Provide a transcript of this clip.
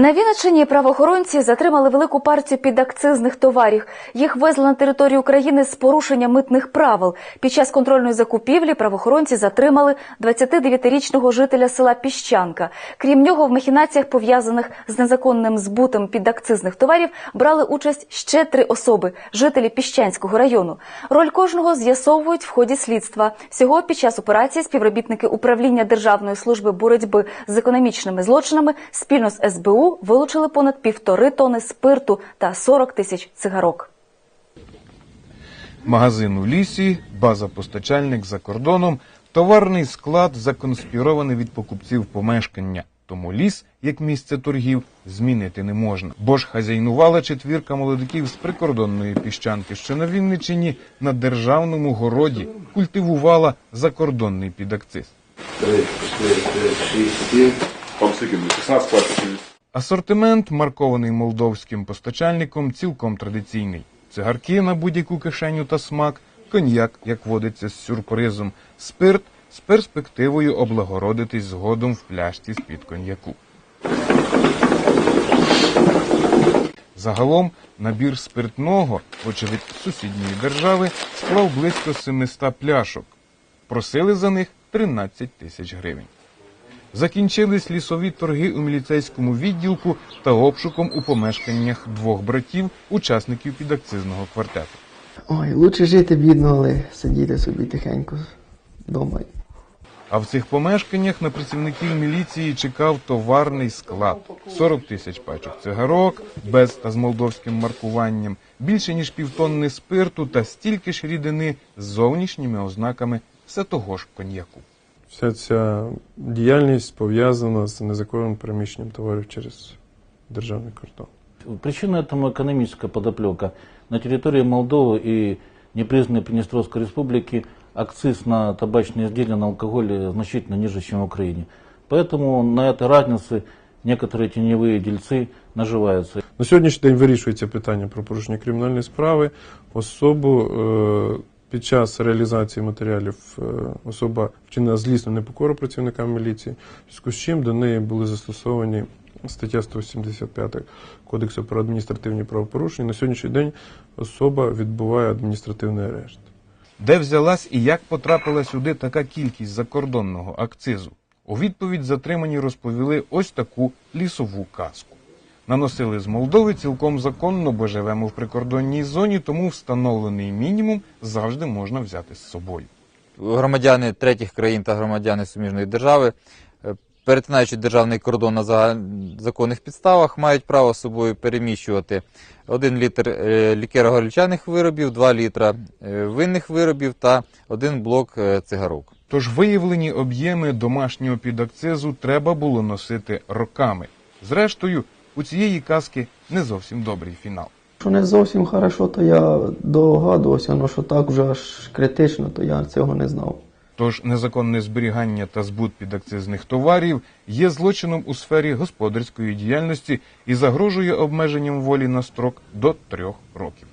На Вінниччині правоохоронці затримали велику партію підакцизних товарів. Їх везли на територію України з порушення митних правил. Під час контрольної закупівлі правоохоронці затримали 29-річного жителя села Піщанка. Крім нього, в махінаціях, пов'язаних з незаконним збутом підакцизних товарів, брали участь ще три особи – жителі Піщанського району. Роль кожного з'ясовують в ході слідства. Всього під час операції співробітники управління Державної служби боротьби з економічними злочинами спільно з СБУ вилучили понад півтори тони спирту та 40 тисяч цигарок. Магазин у лісі, база постачальник за кордоном, товарний склад законспірований від покупців помешкання. Тому ліс, як місце торгів, змінити не можна. Бо ж хазяйнувала четвірка молодиків з прикордонної піщанки, що на Вінничині на державному городі культивувала закордонний підакциз. 3, 4, 5, 6, 7. Вам скільки буде? 16 пластиків. Асортимент, маркований молдовським постачальником, цілком традиційний. Цигарки на будь-яку кишеню та смак, коньяк, як водиться з сюрпризом, спирт з перспективою облагородитись згодом в пляшці з-під коньяку. Загалом набір спиртного, вочевидь, з сусідньої держави, склав близько 700 пляшок. Просили за них 13 тисяч гривень. Закінчились лісові торги у міліцейському відділку та обшуком у помешканнях двох братів, учасників підакцизного квартету. Ой, лучше жити бідно, але сидіти собі тихенько вдома. А в цих помешканнях на працівників міліції чекав товарний склад: 40 тисяч пачок цигарок без та з молдовським маркуванням, більше ніж півтонни спирту та стільки ж рідини з зовнішніми ознаками все того ж коньяку Вся ця діяльність пов'язана з незаконним переміщенням товарів через державний кордон. Причина этому экономическая подоплека. На территории Молдовы и непризнанной Приднестровской республики акциз на табачные изделия, на алкоголь значительно ниже, чем в Украине. Поэтому на этой разнице некоторые теневые дельцы наживаются. На сьогоднішній день вирішується питання про порушення кримінальної справи. Особу е, під час реалізації матеріалів е, особа вчинила злісну непокору працівникам міліції, з чим до неї були застосовані стаття 185 Кодексу про адміністративні правопорушення. На сьогоднішній день особа відбуває адміністративний арешт. Де взялась і як потрапила сюди така кількість закордонного акцизу? У відповідь затримані розповіли ось таку лісову казку. Наносили з Молдови цілком законно, бо живемо в прикордонній зоні, тому встановлений мінімум завжди можна взяти з собою. громадяни третіх країн та громадяни суміжної держави, е, перетинаючи державний кордон на законних підставах, мають право з собою переміщувати 1 літр е, лікеро-горілчаних виробів, 2 літра е, винних виробів та 1 блок цигарок. Тож виявлені об'єми домашнього підакцизу треба було носити роками. Зрештою, у цієї казки не зовсім добрий фінал. Що не зовсім хорошо, то я догадувався, але що так вже аж критично, то я цього не знав. Тож незаконне зберігання та збут підакцизних товарів є злочином у сфері господарської діяльності і загрожує обмеженням волі на строк до трьох років.